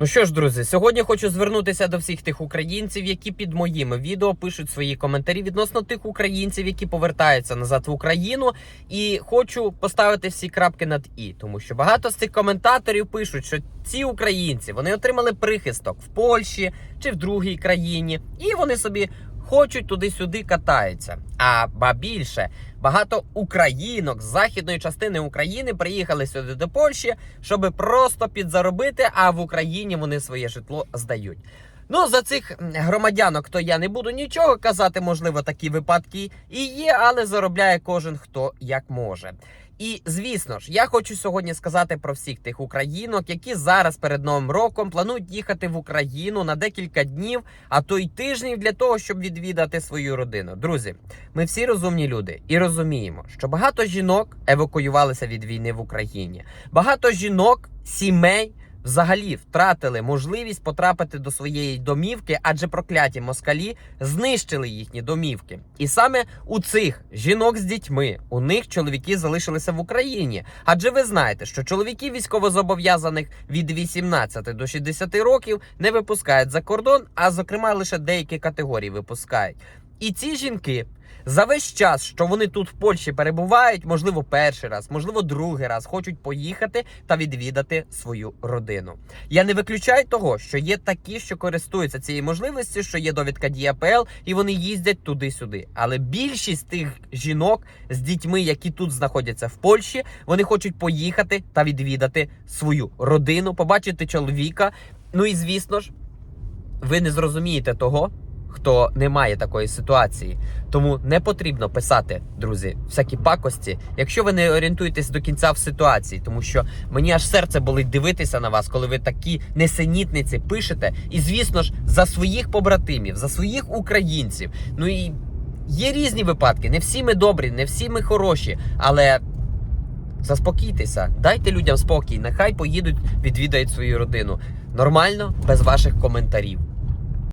Ну що ж, друзі, сьогодні хочу звернутися до всіх тих українців, які під моїми відео пишуть свої коментарі відносно тих українців, які повертаються назад в Україну. І хочу поставити всі крапки над і, тому що багато з цих коментаторів пишуть, що ці українці вони отримали прихисток в Польщі чи в другій країні, і вони собі. Хочуть туди-сюди катаються. А ба більше багато українок з західної частини України приїхали сюди до Польщі, щоб просто підзаробити, а в Україні вони своє житло здають. Ну, за цих громадянок то я не буду нічого казати, можливо, такі випадки і є, але заробляє кожен хто як може. І звісно ж, я хочу сьогодні сказати про всіх тих українок, які зараз перед новим роком планують їхати в Україну на декілька днів, а то й тижнів для того, щоб відвідати свою родину. Друзі, ми всі розумні люди і розуміємо, що багато жінок евакуювалися від війни в Україні. Багато жінок, сімей взагалі втратили можливість потрапити до своєї домівки, адже прокляті москалі знищили їхні домівки. І саме у цих жінок з дітьми у них чоловіки залишилися в Україні. Адже ви знаєте, що чоловіків військовозобов'язаних від 18 до 60 років не випускають за кордон, а зокрема лише деякі категорії випускають. І ці жінки за весь час, що вони тут в Польщі перебувають, можливо, перший раз, можливо, другий раз хочуть поїхати та відвідати свою родину. Я не виключаю того, що є такі, що користуються цією можливістю, що є довідка ДІАПЛ, і вони їздять туди-сюди. Але більшість тих жінок з дітьми, які тут знаходяться в Польщі, вони хочуть поїхати та відвідати свою родину, побачити чоловіка. Ну і звісно ж, ви не зрозумієте того, хто не має такої ситуації. Тому не потрібно писати, друзі, всякі пакості, якщо ви не орієнтуєтесь до кінця в ситуації, тому що мені аж серце болить дивитися на вас, коли ви такі несенітниці пишете. І звісно ж, за своїх побратимів, за своїх українців. Ну і є різні випадки. Не всі ми добрі, не всі ми хороші, але. Заспокійтеся, дайте людям спокій, нехай поїдуть, відвідають свою родину. Нормально, без ваших коментарів.